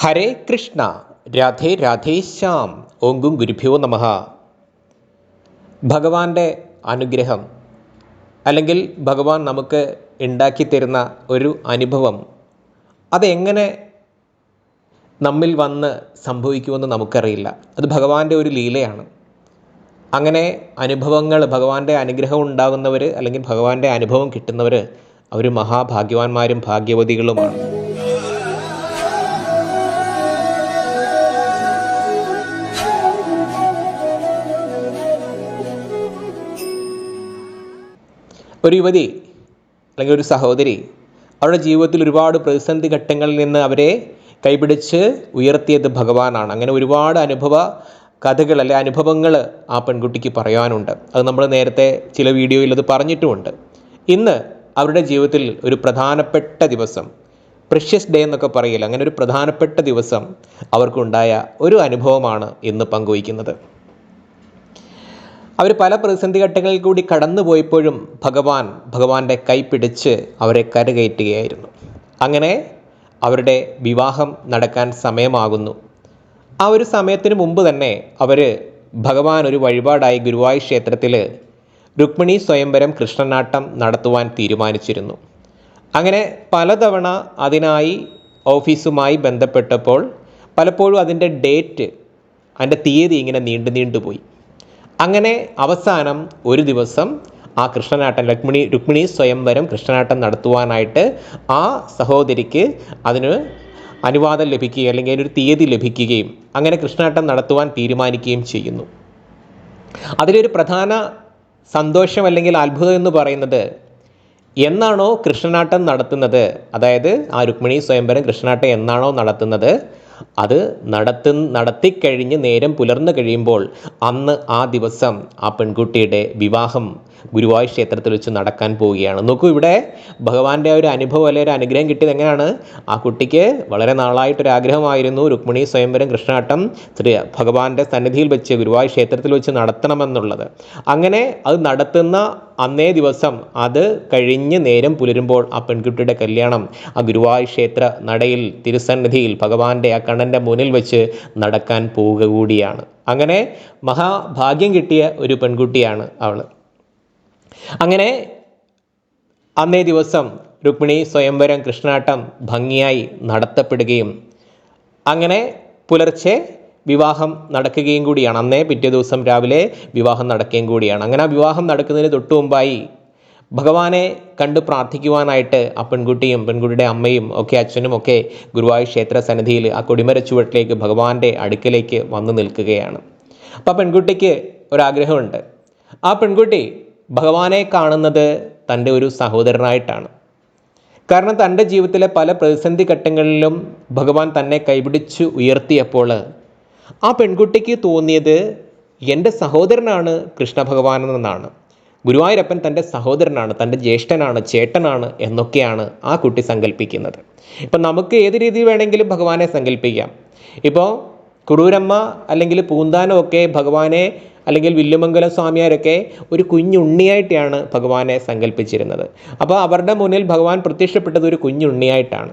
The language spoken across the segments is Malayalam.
ഹരേ കൃഷ്ണ രാധേ രാധേ ശ്യാം ഓങ്കും ഗുരുഭ്യോ നമഃ. ഭഗവാന്റെ അനുഗ്രഹം അല്ലെങ്കിൽ ഭഗവാൻ നമുക്ക് ഉണ്ടാക്കി തരുന്ന ഒരു അനുഭവം അതെങ്ങനെ നമ്മിൽ വന്ന് സംഭവിക്കുമെന്ന് നമുക്കറിയില്ല. അത് ഭഗവാന്റെ ഒരു ലീലയാണ്. അങ്ങനെ അനുഭവങ്ങൾ ഭഗവാന്റെ അനുഗ്രഹം ഉണ്ടാകുന്നവർ അല്ലെങ്കിൽ ഭഗവാന്റെ അനുഭവം കിട്ടുന്നവർ അവർ മഹാഭാഗ്യവാന്മാരും ഭാഗ്യവതികളുമാണ്. ഒരു യുവതി അല്ലെങ്കിൽ ഒരു സഹോദരി അവരുടെ ജീവിതത്തിൽ ഒരുപാട് പ്രതിസന്ധി ഘട്ടങ്ങളിൽ നിന്ന് അവരെ കൈപിടിച്ച് ഉയർത്തിയത് ഭഗവാനാണ്. അങ്ങനെ ഒരുപാട് അനുഭവ കഥകൾ അല്ലെ അനുഭവങ്ങൾ ആ പെൺകുട്ടിക്ക് പറയാനുണ്ട്. അത് നമ്മൾ നേരത്തെ ചില വീഡിയോയിൽ അത് പറഞ്ഞിട്ടുമുണ്ട്. ഇന്ന് അവരുടെ ജീവിതത്തിൽ ഒരു പ്രധാനപ്പെട്ട ദിവസം പ്രഷ്യസ് ഡേ എന്നൊക്കെ പറയില്ല അങ്ങനെ ഒരു പ്രധാനപ്പെട്ട ദിവസം അവർക്കുണ്ടായ ഒരു അനുഭവമാണ് ഇന്ന് പങ്കുവയ്ക്കുന്നത്. അവർ പല പ്രതിസന്ധി ഘട്ടങ്ങളിൽ കൂടി കടന്നു പോയപ്പോഴും ഭഗവാൻ ഭഗവാന്റെ കൈ പിടിച്ച് അവരെ കരകയറ്റുകയായിരുന്നു. അങ്ങനെ അവരുടെ വിവാഹം നടക്കാൻ സമയമാകുന്നു. ആ ഒരു സമയത്തിന് മുമ്പ് തന്നെ അവർ ഭഗവാൻ ഒരു വഴിപാടായി ഗുരുവായൂർ ക്ഷേത്രത്തിൽ രുക്മിണി സ്വയംവരം കൃഷ്ണനാട്ടം നടത്തുവാൻ തീരുമാനിച്ചിരുന്നു. അങ്ങനെ പലതവണ അതിനായി ഓഫീസുമായി ബന്ധപ്പെട്ടപ്പോൾ പലപ്പോഴും അതിന്റെ ഡേറ്റ് അതിന്റെ തീയതി ഇങ്ങനെ നീണ്ടു നീണ്ടുപോയി അങ്ങനെ അവസാനം ഒരു ദിവസം ആ കൃഷ്ണനാട്ടം ലക്ഷ്മിണി രുക്മിണി സ്വയംവരം കൃഷ്ണനാട്ടം നടത്തുവാനായിട്ട് ആ സഹോദരിക്ക് അതിന് അനുവാദം ലഭിക്കുകയും അല്ലെങ്കിൽ അതിനൊരു തീയതി ലഭിക്കുകയും അങ്ങനെ കൃഷ്ണനാട്ടം നടത്തുവാൻ തീരുമാനിക്കുകയും ചെയ്യുന്നു. അതിലൊരു പ്രധാന സന്തോഷം അല്ലെങ്കിൽ അത്ഭുതം എന്ന് പറയുന്നത് എന്നാണോ കൃഷ്ണനാട്ടം നടത്തുന്നത്? അതായത് ആ രുക്മിണി സ്വയംവരം കൃഷ്ണനാട്ടം എന്നാണോ നടത്തുന്നത്? അത് നടത്തു നടത്തിക്കഴിഞ്ഞ് നേരം പുലർന്നു കഴിയുമ്പോൾ അന്ന് ആ ദിവസം ആ പെൺകുട്ടിയുടെ വിവാഹം ഗുരുവായൂർ ക്ഷേത്രത്തിൽ വെച്ച് നടക്കാൻ പോവുകയാണ്. നോക്കൂ ഇവിടെ ഭഗവാന്റെ ഒരു അനുഭവം അല്ലെങ്കിൽ ഒരു അനുഗ്രഹം കിട്ടിയത് എങ്ങനെയാണ്? ആ കുട്ടിക്ക് വളരെ നാളായിട്ടൊരു ആഗ്രഹമായിരുന്നു രുക്മിണി സ്വയംവരം കൃഷ്ണാട്ടം ശ്രീ ഭഗവാന്റെ സന്നിധിയിൽ വെച്ച് ഗുരുവായൂർ ക്ഷേത്രത്തിൽ വെച്ച് നടത്തണമെന്നുള്ളത്. അങ്ങനെ അത് നടത്തുന്ന അന്നേ ദിവസം അത് കഴിഞ്ഞ് നേരം പുലരുമ്പോൾ ആ പെൺകുട്ടിയുടെ കല്യാണം ആ ഗുരുവായൂർ ക്ഷേത്ര നടയിൽ തിരുസന്നിധിയിൽ ഭഗവാന്റെ ആ കണ്ണന്റെ മുന്നിൽ വെച്ച് നടക്കാൻ പോവുക കൂടിയാണ്. അങ്ങനെ മഹാഭാഗ്യം കിട്ടിയ ഒരു പെൺകുട്ടിയാണ് അവൾ അങ്ങനെ അന്നേ ദിവസം രുക്മിണി സ്വയംവരം കൃഷ്ണാട്ടം ഭംഗിയായി നടത്തപ്പെടുകയും അങ്ങനെ പുലർച്ചെ വിവാഹം നടക്കുകയും കൂടിയാണ്. അന്നേ പിറ്റേ ദിവസം രാവിലെ വിവാഹം നടക്കുകയും കൂടിയാണ്. അങ്ങനെ ആ വിവാഹം നടക്കുന്നതിന് തൊട്ടു മുമ്പായി ഭഗവാനെ കണ്ട് പ്രാർത്ഥിക്കുവാനായിട്ട് ആ പെൺകുട്ടിയും പെൺകുട്ടിയുടെ അമ്മയും ഒക്കെ അച്ഛനും ഒക്കെ ഗുരുവായൂർ ക്ഷേത്ര സന്നിധിയിൽ ആ കൊടിമര ചുവട്ടിലേക്ക് ഭഗവാന്റെ അടുക്കലേക്ക് വന്നു നിൽക്കുകയാണ്. അപ്പോൾ പെൺകുട്ടിക്ക് ഒരാഗ്രഹമുണ്ട്. ആ പെൺകുട്ടി ഭഗവാനെ കാണുന്നത് തന്റെ ഒരു സഹോദരനായിട്ടാണ്. കാരണം തന്റെ ജീവിതത്തിലെ പല പ്രതിസന്ധി ഘട്ടങ്ങളിലും ഭഗവാൻ തന്നെ കൈപിടിച്ച് ഉയർത്തിയപ്പോൾ ആ പെൺകുട്ടിക്ക് തോന്നിയത് എന്റെ സഹോദരനാണ് കൃഷ്ണ ഭഗവാൻ എന്നാണ്. ഗുരുവായൂരപ്പൻ തന്റെ സഹോദരനാണ് തന്റെ ജ്യേഷ്ഠനാണ് ചേട്ടനാണ് എന്നൊക്കെയാണ് ആ കുട്ടി സങ്കല്പിക്കുന്നത് ഇപ്പം നമുക്ക് ഏത് രീതിയിൽ വേണമെങ്കിലും ഭഗവാനെ സങ്കല്പിക്കാം ഇപ്പോൾ കുറൂരമ്മ അല്ലെങ്കിൽ പൂന്താനമൊക്കെ ഭഗവാനെ അല്ലെങ്കിൽ വില്ലുമംഗലം സ്വാമിയാരൊക്കെ ഒരു കുഞ്ഞുണ്ണിയായിട്ടാണ് ഭഗവാനെ സങ്കല്പിച്ചിരുന്നത് അപ്പോൾ അവരുടെ മുന്നിൽ ഭഗവാൻ പ്രത്യക്ഷപ്പെട്ടത് ഒരു കുഞ്ഞുണ്ണിയായിട്ടാണ്.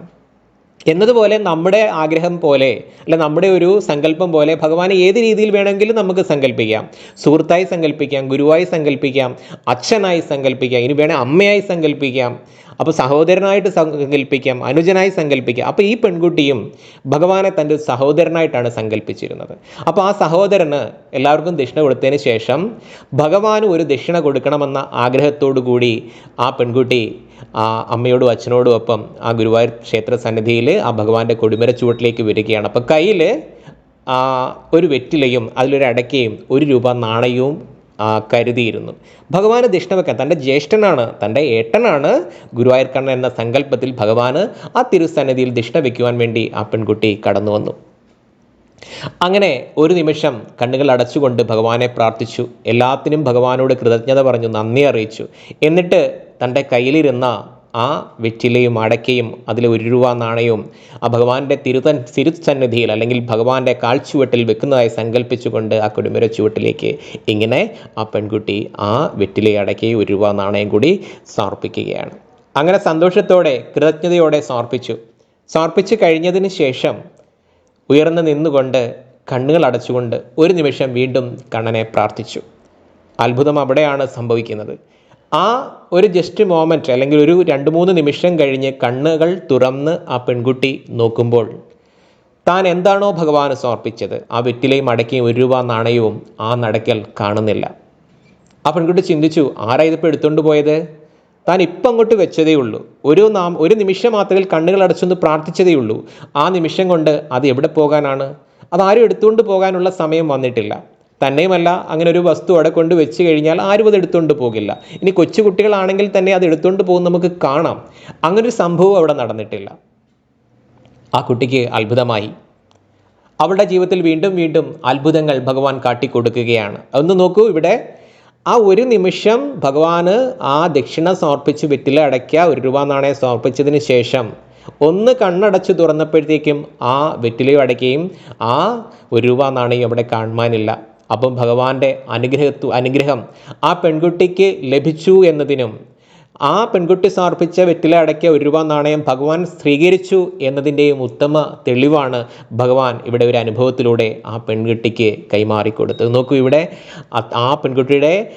എന്നതുപോലെ നമ്മുടെ ആഗ്രഹം പോലെ അല്ല നമ്മുടെ ഒരു സങ്കല്പം പോലെ ഭഗവാനെ ഏത് രീതിയിൽ വേണമെങ്കിലും നമുക്ക് സങ്കല്പിക്കാം. സുഹൃത്തായി സങ്കല്പിക്കാം ഗുരുവായി സങ്കല്പിക്കാം അച്ഛനായി സങ്കല്പിക്കാം ഇനി വേണേൽ അമ്മയായി സങ്കല്പിക്കാം അപ്പോൾ സഹോദരനായിട്ട് സങ്കല്പിക്കാം അനുജനായി സങ്കല്പിക്കാം. അപ്പോൾ ഈ പെൺകുട്ടിയും ഭഗവാനെ തന്റെ സഹോദരനായിട്ടാണ് സങ്കല്പിച്ചിരുന്നത്. അപ്പോൾ ആ സഹോദരന് എല്ലാവർക്കും ദക്ഷിണ കൊടുത്തതിന് ശേഷം ഭഗവാന് ഒരു ദക്ഷിണ കൊടുക്കണമെന്ന ആഗ്രഹത്തോടു കൂടി ആ പെൺകുട്ടി ആ അമ്മയോടും അച്ഛനോടും ഒപ്പം ആ ഗുരുവായൂർ ക്ഷേത്ര സന്നിധിയിൽ ആ ഭഗവാന്റെ കൊടിമര ചുവട്ടിലേക്ക് വരികയാണ്. അപ്പോൾ കയ്യിൽ ഒരു വെറ്റിലയും അതിലൊരു അടയ്ക്കയും ഒരു രൂപ നാണയവും കരുതിയിരുന്നു. ഭഗവാന് ദക്ഷിണ വെക്കാൻ തന്റെ ജ്യേഷ്ഠനാണ് തന്റെ ഏട്ടനാണ് ഗുരുവായൂർക്കണ്ണൻ എന്ന സങ്കല്പത്തിൽ ഭഗവാന് ആ തിരുസന്നിധിയിൽ ദക്ഷിണ വെക്കുവാൻ വേണ്ടി ആ പെൺകുട്ടി കടന്നു വന്നു. അങ്ങനെ ഒരു നിമിഷം കണ്ണുകൾ അടച്ചുകൊണ്ട് ഭഗവാനെ പ്രാർത്ഥിച്ചു. എല്ലാത്തിനും ഭഗവാനോട് കൃതജ്ഞത പറഞ്ഞു നന്ദി അറിയിച്ചു. എന്നിട്ട് തന്റെ കയ്യിലിരുന്ന ആ വെറ്റിലയും അടക്കയും അതിലെ ഒരു രൂപ നാണയവും ആ ഭഗവാന്റെ തിരുതൻ തിരുസന്നിധിയിൽ അല്ലെങ്കിൽ ഭഗവാന്റെ കാൽച്ചുവട്ടിൽ വെക്കുന്നതായി സങ്കല്പിച്ചുകൊണ്ട് ആ കുടുംബര ചുവട്ടിലേക്ക് ഇങ്ങനെ ആ പെൺകുട്ടി ആ വെറ്റിലയും അടക്കയും ഒരു രൂപ നാണയം കൂടി സമർപ്പിക്കുകയാണ്. അങ്ങനെ സന്തോഷത്തോടെ കൃതജ്ഞതയോടെ സമർപ്പിച്ചു. സമർപ്പിച്ച് കഴിഞ്ഞതിന് ശേഷം ഉയർന്നു നിന്നുകൊണ്ട് കണ്ണുകൾ അടച്ചുകൊണ്ട് ഒരു നിമിഷം വീണ്ടും കണ്ണനെ പ്രാർത്ഥിച്ചു. അത്ഭുതം അവിടെയാണ് സംഭവിക്കുന്നത്. ആ ഒരു ജസ്റ്റ് മോമെന്റ് അല്ലെങ്കിൽ ഒരു രണ്ട് മൂന്ന് നിമിഷം കഴിഞ്ഞ് കണ്ണുകൾ തുറന്ന് ആ പെൺകുട്ടി നോക്കുമ്പോൾ താൻ എന്താണോ ഭഗവാന് സമർപ്പിച്ചത്. ആ വെറ്റിലയും അടക്കിയും ഒരു രൂപ നാണയവും ആ നടക്കൽ കാണുന്നില്ല. ആ പെൺകുട്ടി ചിന്തിച്ചു ആരാ ഇതിപ്പോൾ എടുത്തുകൊണ്ട് പോയത്? താൻ ഇപ്പം അങ്ങോട്ട് വെച്ചതേ ഉള്ളൂ. ഒരു നാം ഒരു നിമിഷം മാത്രമേ കണ്ണുകൾ അടച്ചൊന്ന് പ്രാർത്ഥിച്ചതേ ഉള്ളൂ. ആ നിമിഷം കൊണ്ട് അത് എവിടെ പോകാനാണ്? അതാരും എടുത്തുകൊണ്ട് പോകാനുള്ള സമയം വന്നിട്ടില്ല. തന്നെയുമല്ല അങ്ങനെ ഒരു വസ്തു അവിടെ കൊണ്ട് വെച്ച് കഴിഞ്ഞാൽ ആരും അത് എടുത്തുകൊണ്ട് പോകില്ല. ഇനി കൊച്ചു കുട്ടികളാണെങ്കിൽ തന്നെ അത് എടുത്തുകൊണ്ട് പോകും നമുക്ക് കാണാം. അങ്ങനൊരു സംഭവം അവിടെ നടന്നിട്ടില്ല. ആ കുട്ടിക്ക് അത്ഭുതമായി. അവളുടെ ജീവിതത്തിൽ വീണ്ടും വീണ്ടും അത്ഭുതങ്ങൾ ഭഗവാൻ കാട്ടിക്കൊടുക്കുകയാണ്. ഒന്ന് നോക്കൂ ഇവിടെ. ആ ഒരു നിമിഷം ഭഗവാന് ആ ദക്ഷിണ സമർപ്പിച്ച് വെറ്റില അടയ്ക്കുക ഒരു രൂപ നാണയം സമർപ്പിച്ചതിന് ശേഷം ഒന്ന് കണ്ണടച്ച് തുറന്നപ്പോഴത്തേക്കും ആ വെറ്റിലയും അടയ്ക്കുകയും ആ ഒരു രൂപ നാണയം അവിടെ കാണുവാനില്ല. അപ്പം ഭഗവാന്റെ അനുഗ്രഹത്തു അനുഗ്രഹം ആ പെൺകുട്ടിക്ക് ലഭിച്ചു എന്നതിനും ആ പെൺകുട്ടി സമർപ്പിച്ച വെറ്റില അടയ്ക്ക ഒരു രൂപ നാണയം ഭഗവാൻ സ്വീകരിച്ചു എന്നതിന്റെയും ഉത്തമ തെളിവാണ് ഭഗവാൻ ഇവിടെ ഒരു അനുഭവത്തിലൂടെ ആ പെൺകുട്ടിക്ക് കൈമാറിക്കൊടുത്തത്. നോക്കൂ ഇവിടെ ആ- പെൺകുട്ടിയുടെ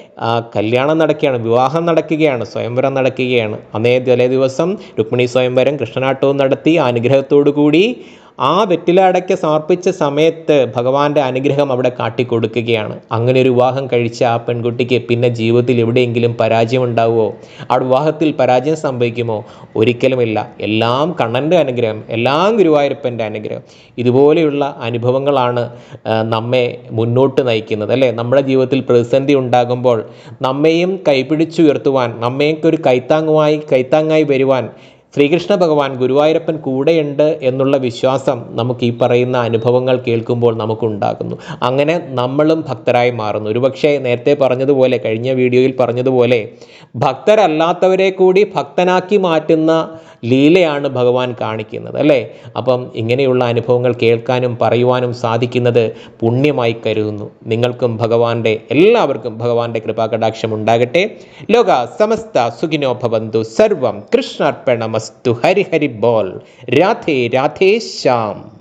കല്യാണം നടക്കുകയാണ് വിവാഹം നടക്കുകയാണ് സ്വയംവരം നടക്കുകയാണ്. അന്നേ തലേ ദിവസം രുക്മിണി സ്വയംവരം കൃഷ്ണനാട്ടവും നടത്തി അനുഗ്രഹത്തോടു കൂടി ആ വെറ്റിലടയ്ക്ക് സമർപ്പിച്ച സമയത്ത് ഭഗവാന്റെ അനുഗ്രഹം അവിടെ കാട്ടിക്കൊടുക്കുകയാണ്. അങ്ങനെ ഒരു വിവാഹം കഴിച്ച ആ പെൺകുട്ടിക്ക് പിന്നെ ജീവിതത്തിൽ എവിടെയെങ്കിലും പരാജയം ഉണ്ടാവുമോ ആ വിവാഹത്തിൽ പരാജയം സംഭവിക്കുമോ? ഒരിക്കലുമില്ല. എല്ലാം കണ്ണന്റെ അനുഗ്രഹം എല്ലാം ഗുരുവായൂരപ്പന്റെ അനുഗ്രഹം. ഇതുപോലെയുള്ള അനുഭവങ്ങളാണ് നമ്മെ മുന്നോട്ട് നയിക്കുന്നത് അല്ലേ? നമ്മുടെ ജീവിതത്തിൽ പ്രതിസന്ധി ഉണ്ടാകുമ്പോൾ നമ്മെയും കൈപിടിച്ചുയർത്തുവാൻ നമ്മയൊക്കെ ഒരു കൈത്താങ്ങുമായി കൈത്താങ്ങായി വരുവാൻ ശ്രീകൃഷ്ണ ഭഗവാൻ ഗുരുവായൂരപ്പൻ കൂടെയുണ്ട് എന്നുള്ള വിശ്വാസം നമുക്ക് ഈ പറയുന്ന അനുഭവങ്ങൾ കേൾക്കുമ്പോൾ നമുക്കുണ്ടാകുന്നു. അങ്ങനെ നമ്മളും ഭക്തരായി മാറുന്നു. ഒരുപക്ഷെ നേരത്തെ പറഞ്ഞതുപോലെ കഴിഞ്ഞ വീഡിയോയിൽ പറഞ്ഞതുപോലെ ഭക്തരല്ലാത്തവരെ കൂടി ഭക്തനാക്കി മാറ്റുന്ന ലീലയാണ് ഭഗവാൻ കാണിക്കുന്നത് അല്ലേ? അപ്പം ഇങ്ങനെയുള്ള അനുഭവങ്ങൾ കേൾക്കാനും പറയുവാനും സാധിക്കുന്നത് പുണ്യമായി കരുതുന്നു. നിങ്ങൾക്കും ഭഗവാന്റെ എല്ലാവർക്കും ഭഗവാന്റെ കൃപാകടാക്ഷം ഉണ്ടാകട്ടെ. ലോക സമസ്ത സുഖിനോ ഭവന്തു. സർവം കൃഷ്ണാർപ്പണമസ്തു. ഹരിഹരി ഹരി ബോൾ. രാധേ രാധേ ശ്യാം.